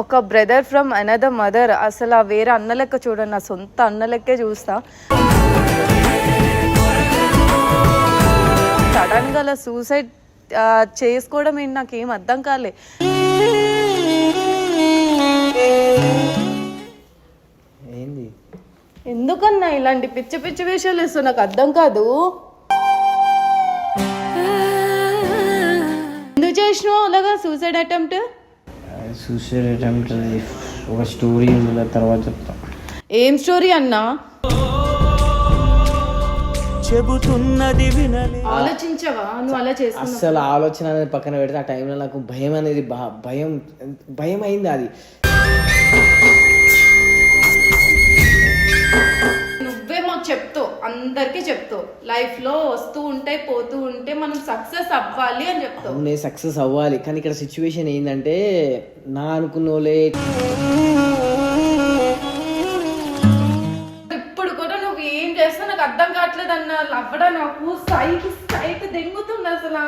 ఒక brother from another mother అసలు ఆ వేరే అన్న లెక్క చూడండి నా సొంత అన్న లెక్కే చూస్తా. సడన్గా అలా సూసైడ్ చేసుకోవడం ఏంటి? నాకేం అర్థం కాలే. ఏంది? ఎందుకన్నా ఇలాంటి పిచ్చి పిచ్చి విషయాలు ఇస్తూ నాకు అర్థం కాదు. ఎందుకు చేసినావు అలాగా సూసైడ్ అటెంప్ట్ సూసైడ్ అటెంప్ట్ ఒక స్టోరీ ఉంది తర్వాత చెప్తా. ఏం స్టోరీ అన్నా? చెబుతున్నది వినలే. ఆలోచించవా? నువ్వు అలా చేసుకున్నావు అస్సలు ఆలోచన అనేది పక్కన పెడితే ఆ టైంలో నాకు భయం అనేది భయం భయం అయింది అది. అందరికీ చెప్తావు. లైఫ్లో వస్తూ ఉంటాయి పోతూ ఉంటే మనం సక్సెస్ అవ్వాలి అని చెప్తావు. అవునే సక్సెస్ అవ్వాలి. కానీ ఇక్కడ సిచ్యువేషన్ ఏంటంటే నా అనుకున్న వాళ్ళే ఇప్పుడు కూడా నువ్వు ఏం చేస్తా నాకు అర్థం కావట్లేదు అన్న లవ్వడ నాకు? సైకి సైట్ దెంగుతుంది అసలు.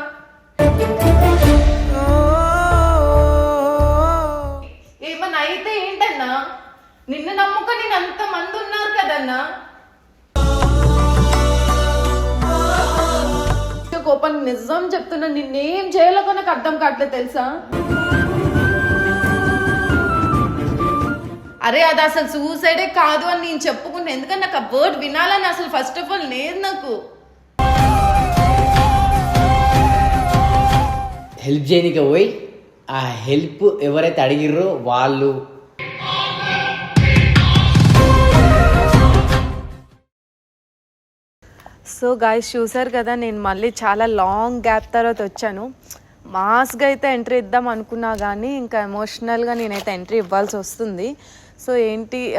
అర్థం కావట్లేదు తెలుసా? అరే అది అసలు సూసైడే కాదు అని నేను చెప్పుకుంటే ఎందుకంటే నాకు ఆ వర్డ్ వినాలని అసలు ఫస్ట్ ఆఫ్ ఆల్ లేదు నాకు. హెల్ప్ చేయనీకి పోయి ఆ హెల్ప్ ఎవరైతే అడిగిర్రో వాళ్ళు. సో గాయస్ చూసారు కదా నేను మళ్ళీ చాలా లాంగ్ గ్యాప్ తర్వాత వచ్చాను. మాస్గా అయితే ఎంట్రీ ఇద్దాం అనుకున్నా కానీ ఇంకా ఎమోషనల్గా నేనైతే ఎంట్రీ ఇవ్వాల్సి వస్తుంది. సో ఏంటి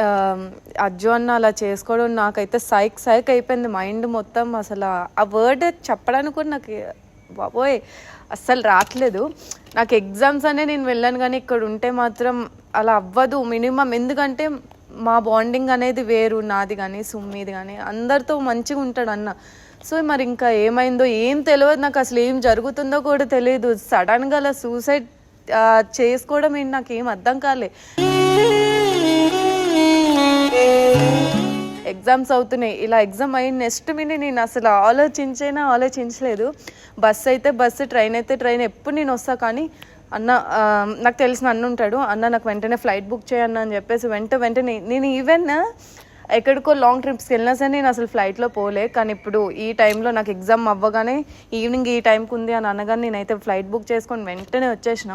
అజ్జు అన్న అలా చేసుకోవడం నాకైతే సైక్ సైక్ అయిపోయింది. మైండ్ మొత్తం అసలు ఆ- ఆ వర్డ్ చెప్పడానికి కూడా నాకు బాబోయ్ అస్సలు రావట్లేదు నాకు ఎగ్జామ్స్ అనే నేను వెళ్ళాను కానీ ఇక్కడ ఉంటే మాత్రం అలా అవ్వదు మినిమం. ఎందుకంటే మా బాండింగ్ అనేది వేరు నాది కానీ సుమ్మిది కానీ అందరితో మంచిగా ఉంటాడు అన్న. సో మరి ఇంకా ఏమైందో ఏం తెలియదు నాకు అసలు ఏం జరుగుతుందో కూడా తెలియదు సడన్గా అలా సూసైడ్ చేసుకోవడం ఏంటి? నాకు ఏం అర్థం కాలే. ఎగ్జామ్స్ అవుతున్నాయి. ఇలా ఎగ్జామ్ అయిన నెక్స్ట్ మినిట్ నేను అసలు ఆలోచించైనా ఆలోచించలేదు. బస్ అయితే బస్సు ట్రైన్ అయితే ట్రైన్ ఎప్పుడు నేను వస్తా కానీ అన్న నాకు తెలిసిన అన్న ఉంటాడు. అన్న నాకు వెంటనే ఫ్లైట్ బుక్ చేయన్న అని చెప్పేసి వెంట వెంటనే నేను ఈవెన్ ఎక్కడికో లాంగ్ ట్రిప్స్కి వెళ్ళినా సరే నేను అసలు ఫ్లైట్లో పోలే. కానీ ఇప్పుడు ఈ టైంలో నాకు ఎగ్జామ్ అవ్వగానే ఈవినింగ్ ఈ టైంకి ఉంది అని అనగానే నేనైతే ఫ్లైట్ బుక్ చేసుకొని వెంటనే వచ్చేసిన.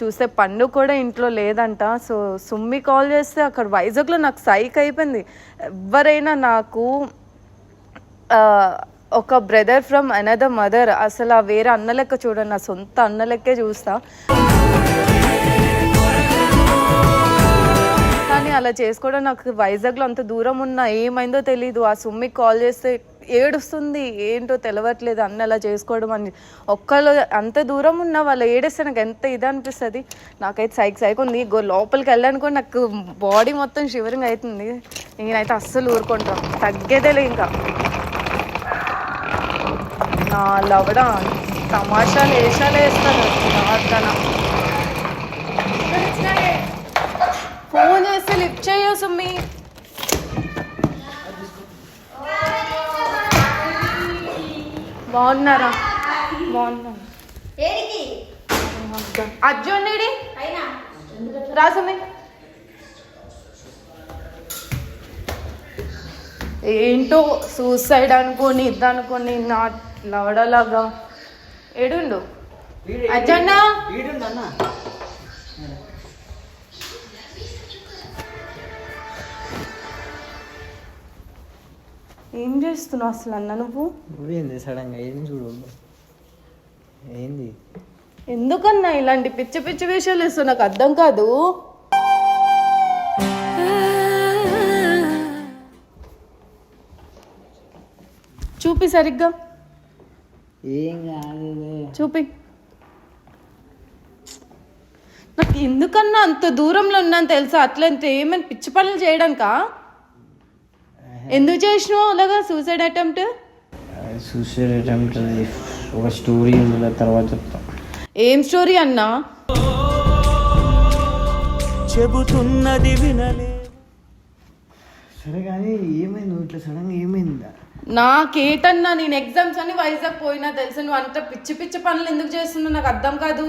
చూస్తే పండు కూడా ఇంట్లో లేదంట. సో సుమ్మి కాల్ చేస్తే అక్కడ వైజాగ్లో నాకు సైక్ అయిపోయింది. ఎవరైనా నాకు ఒక బ్రదర్ ఫ్రమ్ అనదర్ మదర్ అసలు ఆ వేరే అన్న లెక్క చూడండి. నా సొంత అన్న లెక్కే చూస్తా. అలా చేసుకోవడం నాకు వైజాగ్లో అంత దూరం ఉన్నా ఏమైందో తెలీదు. ఆ సుమ్మికి కాల్ చేస్తే ఏడుస్తుంది. ఏంటో తెలవట్లేదు అన్న అలా చేసుకోవడం అని. ఒక్కళ్ళు అంత దూరం ఉన్నా వాళ్ళు ఏడేస్తే నాకు ఎంత ఇది అనిపిస్తుంది. నాకైతే సైక్ సైక్ ఉంది. గో లోపలికి వెళ్ళడానికి కూడా నాకు బాడీ మొత్తం షివరింగ్ అవుతుంది నేనైతే అస్సలు ఊరుకుంటాను తగ్గేదేలే ఇంకా. నా లవడా తమాషాలు వేషాలు వేస్తాను. నాకన్నా ఫోన్ చేస్తే లిఫ్ట్ చేయో సుమ్మి బాగున్నారా? బాగున్నాను అర్జున్ నేడి రా సుమ్మి ఏంటో సూసైడ్ అనుకోని ఇది అనుకోని నా లవడలాగా ఏడుండు? అజ్జన్న? ఏం చేస్తున్నావు అసలు అన్న నువ్వు? నువ్వేంది సడన్గా? ఏం చూడు? ఏంది? ఎందుకన్నా ఇలాంటి పిచ్చి పిచ్చి విషయాలు ఇస్తావు నాకు అర్థం కాదు. చూపి సరిగ్గా. ఏం కాదు చూపి. నాకు ఎందుకన్నా అంత దూరంలో ఉన్నాను తెలుసా? అట్లంత ఏమైనా పిచ్చి పనులు చేయడానికా? ఎందుకు చేసినావు అలాగా? సూసైడ్ అటెంప్ట్ సూసైడ్ అటెంప్ట్ ఒక స్టోరీ ఉంది తర్వాత చెప్తా. ఏం స్టోరీ అన్నా? చెబుతున్నది వినలే. సరే కానీ ఏమైంది? ఇట్లా సడన్గా ఏమైందా? నాకేటన్నా నేను ఎగ్జామ్స్ అని వైజాగ్ పోయినా తెలుసు? నువ్వు అంత పిచ్చి పిచ్చి పనులు ఎందుకు చేస్తున్నావు? నాకు అర్థం కాదు.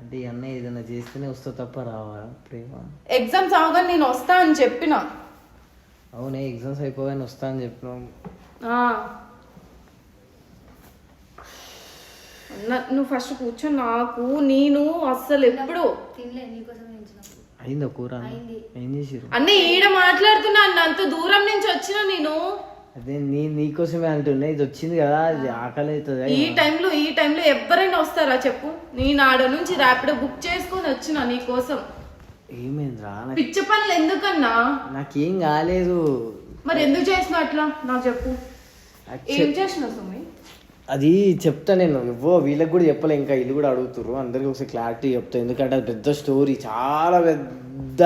అంటే ఈ అన్నయ్య ఏదైనా చేస్తేనే వస్తా తప్ప రావా? ప్రేమ? ఎగ్జామ్స్ అవగానే నేను వస్తా అని చెప్పిన. అవునే ఎగ్జామ్స్ అయిపోగానే వస్తా అని చెప్పినాం నువ్వు ఫస్ట్ కూర్చో నాకు నేను అస్సలు ఎప్పుడు నీకోసం అయిందా కూర అన్న? ఏం చేసిరు అన్నీ ఈడ మాట్లాడుతున్నా అన్న అంత దూరం నుంచి వచ్చిన నేను అదే నీ నీకోసమే అంటున్నా ఇది వచ్చింది కదా ఇది ఆకలి అవుతుంది ఈ టైంలో ఈ టైంలో ఎవరైనా వస్తారా చెప్పు నేను ఆడ నుంచి ర్యాపిడో బుక్ చేసుకొని వచ్చిన నీ కోసం ఏమైందిరా? పిచ్చి పనులు ఎందుకన్నా? నాకేం కాలేదు. మరి ఎందుకు చేసినావు అట్లా? నాకు చెప్పు. ఏం చేసినావు సుమి? అది చెప్తా నేను. ఇవ్వో వీళ్ళకి కూడా చెప్పలే ఇంకా వీళ్ళు కూడా అడుగుతారు అందరికి ఒకసారి క్లారిటీ చెప్తా. ఎందుకంటే అది పెద్ద స్టోరీ చాలా పెద్ద.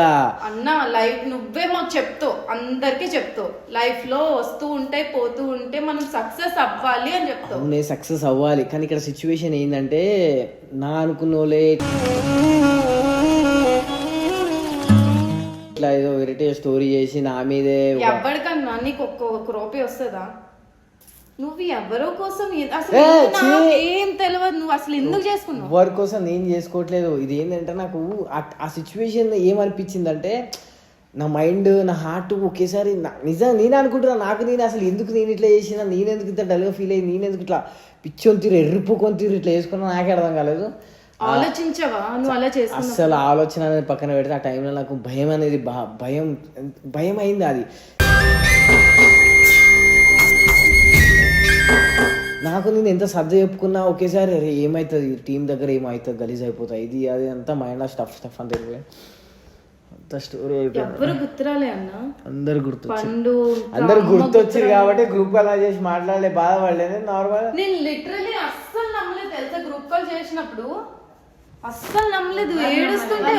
అన్న లైఫ్ నువ్వే మాకు చెప్తావు. అందరికీ చెప్తావు. లైఫ్లో వస్తూ ఉంటే పోతూ ఉంటే మనం సక్సెస్ అవ్వాలి అని చెప్తావు. అవునే సక్సెస్ అవ్వాలి. కానీ ఇక్కడ సిచ్యువేషన్ ఏంటంటే నా అనుకున్న వాళ్ళే ఇట్లా ఏదో వెరైటీ స్టోరీ చేసి నా మీదే ఎవరికన్నా నీకు ఒక్క ఒక్క రూపాయి వస్తుందా? నువ్వు ఎవరో కోసం ఏ- అసలు ఏ, ఎందుకు ఛీ! నాకు ఏం తెలియదు నువ్వు అసలు ఎందుకు చేసుకున్నావు? ఎవరి కోసం నేను చేసుకోవట్లేదు. ఇది ఏంటంటే నాకు ఆ- ఆ సిచ్యువేషన్ ఏమనిపించిందంటే నా మైండ్ నా హార్ట్ ఒకేసారి నా- నిజం నేను అనుకుంటున్నా. నాకు నేను అసలు ఎందుకు నేను ఇట్లా చేసినా? నేను ఎందుకు ఇంత డల్గా ఫీల్ అయ్యి నేను ఎందుకు ఇట్లా పిచ్చొని తీరు ఎర్రిపోకొని తీరు ఇట్లా చేసుకున్నా? నాకే అర్థం కాలేదు. ఆలోచించవా? నువ్వు అలా చేసుకున్నావు అస్సలు ఆలోచన అనేది పక్కన పెడితే ఆ టైంలో నాకు భయం అనేది భయం భయం అయింది అది. నాకు నేను ఎంత సర్ద చెప్పుకున్నా ఒకేసారి అరే ఏమవుతుంది టీం దగ్గర ఏమవుతుంది గలీజ్ అయిపోతుంది ఇది అది అంతా మైండ్లో స్టఫ్ స్టఫ్ అంత అంత స్టోరీ అయిపోయింది. ఎవ్వరు గుర్తురాలే అన్న. అందరు గుర్తొచ్చారు పండు అందరు గుర్తొచ్చారు కాబట్టి గ్రూప్ అలా చేసి మాట్లాడలే బాధపడలేదు నార్మల్ నేను లిటరలీ అస్సలు నమ్మలేదు. తెలుసా? గ్రూప్ కాల్ చేసినప్పుడు అస్సలు నమ్మలేదు ఏడుస్తుంటే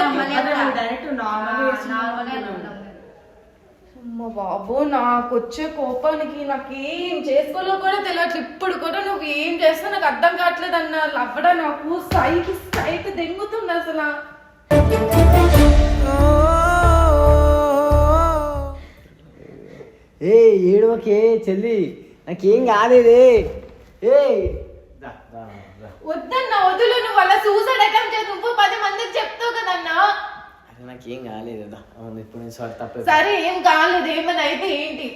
అమ్మ బాబు నాకు వచ్చే కోపానికి నాకు ఏం చేసుకోలో కూడా తెలియట్లేదు. ఇప్పుడు కూడా నువ్వు ఏం చేస్తా నాకు అర్థం కావట్లేదు అన్న లవ్వడా నాకు? సైట్ సైట్ దెంగుతుంది అసలు. ఏ ఏడవకే చెల్లి. నాకేం కాలేదే. ఏ. వద్దన్న వదులు నువ్వు అలా సూసైడ్ అటెంప్ట్ చేసి నువ్వు పది మందికి చెప్తావు కదన్నా. అరే నాకేం కాలేదు అవును ఇప్పుడు నేను సారీ తప్పే సరే ఏం కాలేదు ఏమైనా అయితే ఏంటి?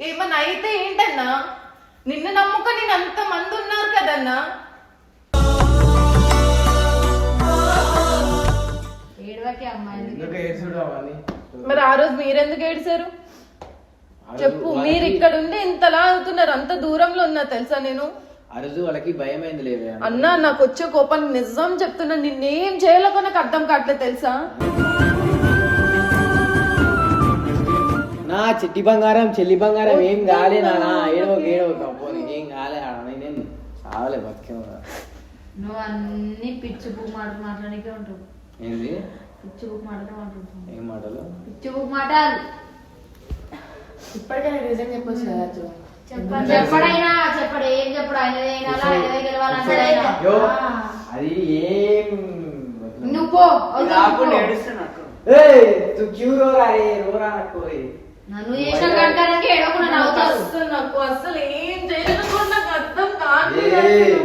ఏమైనా అయితే ఏంటన్నా? నిన్ను నమ్ముకొని నేను అంత మంది ఉన్నారు కదన్నా. ఏడవకే అమ్మాయి ఎందుకు ఏడ్చుడు అవన్నీ? మరి ఆ రోజు మీరెందుకు రోజు చెప్పు మీరు ఇక్కడ ఉండి ఇంతలా అవుతున్నారు అంత దూరంలో ఉన్నా తెలుసా నేను? ఆ రోజు వాళ్ళకి భయం అయింది లేవే అన్నా నాకు వచ్చే కోపానికి నిజం చెప్తున్నా నిన్నేం చేయాలో నాకు అర్థం కావట్లేదు తెలుసా? నా చిట్టి బంగారం చెల్లి బంగారం ఏం కాలే నానా ఏడవ ఏడవ తప్పని ఏం కాలే ఆడ నేను చావలే బతికే నువ్వు అన్ని పిచ్చి బుక్ మాట మాట్లాడకే ఉంటావు. ఏంది? పిచ్చి బుక్ మాటలు మాట్లాడుతావు ఏం మాటలు? పిచ్చి బుక్ మాటలు. ఇప్పటికైనా నిజం చెప్పొచ్చు కదా చెప్పడైనా చెప్పడు ఏం చెప్పడు గెలవాలంటాడు. అది ఏం నువ్వు నాకు. నన్ను చేసిన కనుక ఏడవకుండా నవ్వుతారు అసలు నాకు అసలు ఏం చేయాలో కూడా నాకు అర్థం కావట్లేదు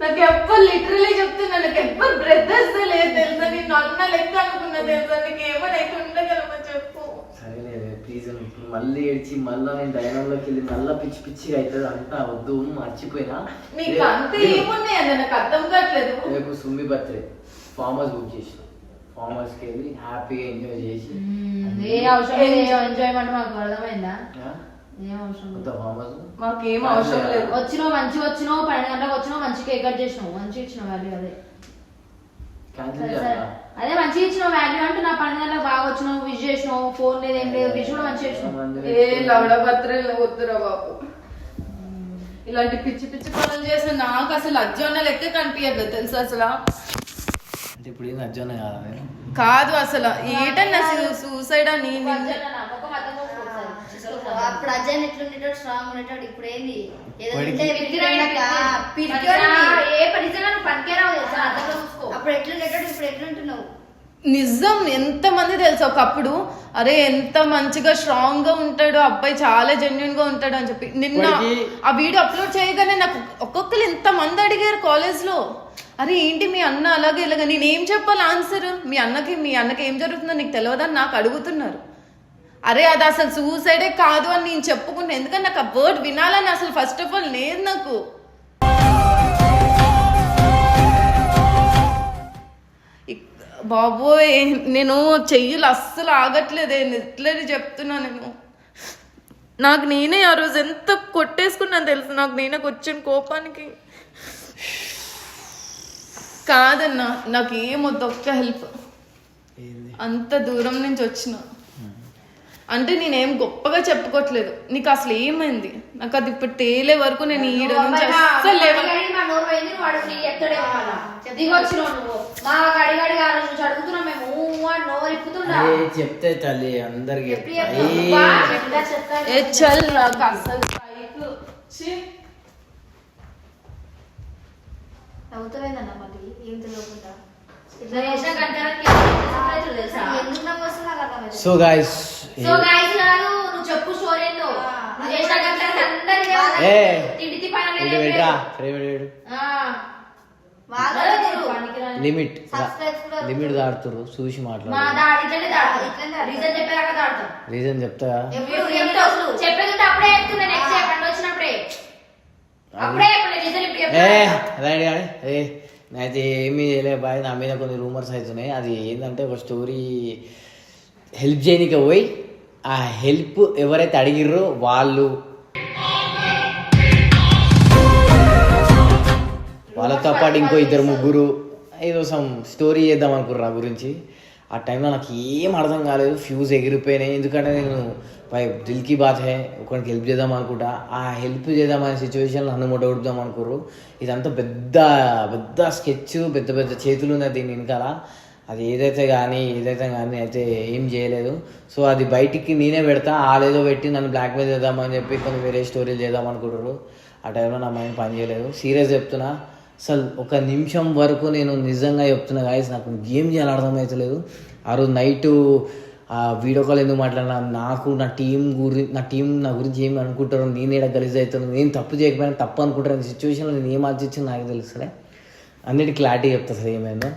నాకు ఎవ్వరు లిటరలీ చెప్తున్నా నాకు ఎవ్వరు బ్రదర్స్ లేదు తెలుసా? నేను అన్న లెక్క అనుకున్నా తెలుసా? నీకు ఉండగలమా చెప్పు. మళ్ళీ ఏడ్చి మళ్ళీ నేను డైనాలోకి వెళ్ళి మళ్ళీ పిచ్చి పిచ్చిగా అవుతుంది అంతా వద్దు మర్చిపోయినా. నీకు అంత ఏమున్నాయి అన్న నాకు అర్థం కావట్లేదు. రేపు Summi birthday farm house book చేసిన. ఫామ్ హౌస్కి వెళ్ళి హ్యాపీగా ఎంజాయ్ చేసి. ఏ అవసరం లేదు ఏ ఎంజాయ్మెంట్ మాకు అర్థమైందా? హౌస్ మాకేం అవసరం లేదు? వచ్చినావు మంచిగా వచ్చినావు పన్నెండు గంటలకు వచ్చినావు మంచి కేక్ కట్ చేసినావు మంచిగా ఇచ్చినావు వాల్యూ అదే క్యాన్సిల్ సరే సరే చేయాలా అదే మంచిగా ఇచ్చినావు వాల్యూ అంటే నా పన్నెండు గంటలకు బాగా వచ్చినావు విష్ చేసినావు ఫోన్ లేదు ఏం లేదు విష్ కూడా మంచిగా చేసినావు. ఏ వద్దురా బాబు. ఇలాంటి పిచ్చి పిచ్చి పనులు చేసిన నాకు అసలు అజ్జోన్న లెక్క కనిపించదు తెలుసు అసలు? అంటే ఇప్పుడు ఏం అర్జున కాదా? కాదు అసలు. ఏటన్నా సూసైడ్ అని అప్పుడు అజయ్ ఎట్లుండేటాడు స్ట్రాంగ్ ఉండేటాడు ఇప్పుడు ఏంది? ఏదో ఏ పని చేసినా పనికిరావు తెలుసా అర్థంలో చూసుకో అప్పుడు ఎట్లుండేటాడు ఇప్పుడు ఎట్లుంటున్నావు నిజం ఎంతమంది తెలుసు? ఒకప్పుడు అరే ఎంత మంచిగా స్ట్రాంగ్గా ఉంటాడు అబ్బాయి చాలా జెన్యున్గా ఉంటాడు అని చెప్పి. నిన్న ఆ వీడియో అప్లోడ్ చేయగానే నాకు ఒక్కొక్కరు ఎంత మంది అడిగారు కాలేజ్లో అరే ఏంటి మీ అన్న అలాగే ఇలాగ? నేను ఏం చెప్పాలి? ఆన్సర్ మీ అన్నకి మీ అన్నకి ఏం జరుగుతుందో నీకు తెలియదని నాకు అడుగుతున్నారు. అరే అది అసలు సూసైడే కాదు అని నేను చెప్పుకున్నా ఎందుకంటే నాకు ఆ వర్డ్ వినాలని అసలు ఫస్ట్ ఆఫ్ ఆల్ లేదు నాకు. బాబోయ్ నేను చెయ్యలు అస్సలు ఆగట్లేదే ఎట్లని చెప్తున్నా నేను. నాకు నేనే ఆ రోజు ఎంత కొట్టేసుకున్నాను తెలుసు? నాకు నేనే వచ్చిన కోపానికి. కాదన్నా నాకు ఏమొద్దు ఒక్క హెల్ప్ అంత దూరం నుంచి వచ్చిన. అంటే నేనేం గొప్పగా చెప్పుకోవట్లేదు నీకు అసలు ఏమైంది? నాకు అది ఇప్పుడు తేలే వరకు నేను ఈడ నుంచి చెప్తే. తల్లి అందరికి చల్ నాకు అసలు మళ్ళీ ఏం తెలియకుండా. సో గాయస్ సో నువ్వు చెప్పు స్టోరీ ఏందో. నువ్వు చేసిన గంటలకి అందరికీ ఏ. తిండి. వాళ్ళు పనికిరాని లిమిట్. లిమిట్ దాడుతురు చూసి మా మాట్లాడు. రీజన్ చెప్పేదాకా దాడతాం రీజన్ చెప్తా. రైట్ కానీ నేనైతే ఏమీ చేయలే బాయ్. నా మీద కొన్ని రూమర్స్ అవుతున్నాయి అది ఏంటంటే ఒక స్టోరీ హెల్ప్ చేయనీకి పోయి ఆ హెల్ప్ ఎవరైతే అడిగిర్రో వాళ్ళు. వాళ్ళతో పాటు ఇంకో ఇద్దరు ముగ్గురు ఏదో సమ్ స్టోరీ చేద్దాం అనుకుర్రు నా గురించి. ఆ టైంలో నాకు ఏం అర్థం కాలేదు. ఫ్యూజ్ ఎగిరిపోయినాయి. ఎందుకంటే నేను పై దిల్కి బాత్ హే ఒకరికి హెల్ప్ చేద్దాం అనుకుంటా. ఆ హెల్ప్ చేద్దామనే సిచ్యువేషన్ నన్ను మొట్ట కొడుదాం అనుకుర్రు. ఇదంతా పెద్ద పెద్ద స్కెచ్ పెద్ద పెద్ద చేతులు ఉన్నాయి దీని వెనకాల. అది ఏదైతే కానీ ఏదైతే కానీ అయితే ఏం చేయలేదు. సో అది బయటికి నేనే పెడతా ఆలేదో పెట్టి నన్ను బ్లాక్మెయిల్ చేద్దామని చెప్పి కొన్ని వేరే స్టోరీలు చేద్దాం అనుకుంటారు ఆ టైంలో నా మైండ్ పని చేయలేదు. సీరియస్ చెప్తున్నా. అసలు ఒక నిమిషం వరకు నేను నిజంగా చెప్తున్నా గాయస్ నాకు గేమ్ చేయాలి అర్థమవుతలేదు ఆ రోజు నైట్ ఆ వీడియో కాల్ ఎందుకు మాట్లాడినా నాకు నా టీం గురి నా టీం నా గురించి ఏమి అనుకుంటారో నేను ఏడ గలీజ్ అవుతాను నేను తప్పు చేయకపోయినా తప్పు అనుకుంటాను సిచ్యువేషన్లో నేను ఏం ఆలోచించాను నాకు తెలుసులే అన్నిటి క్లారిటీ చెప్తా సార్ ఏమైందో.